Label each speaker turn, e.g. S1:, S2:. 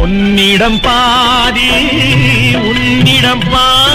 S1: பொன்னிடம் பாதி உன்னிடம் பாதி.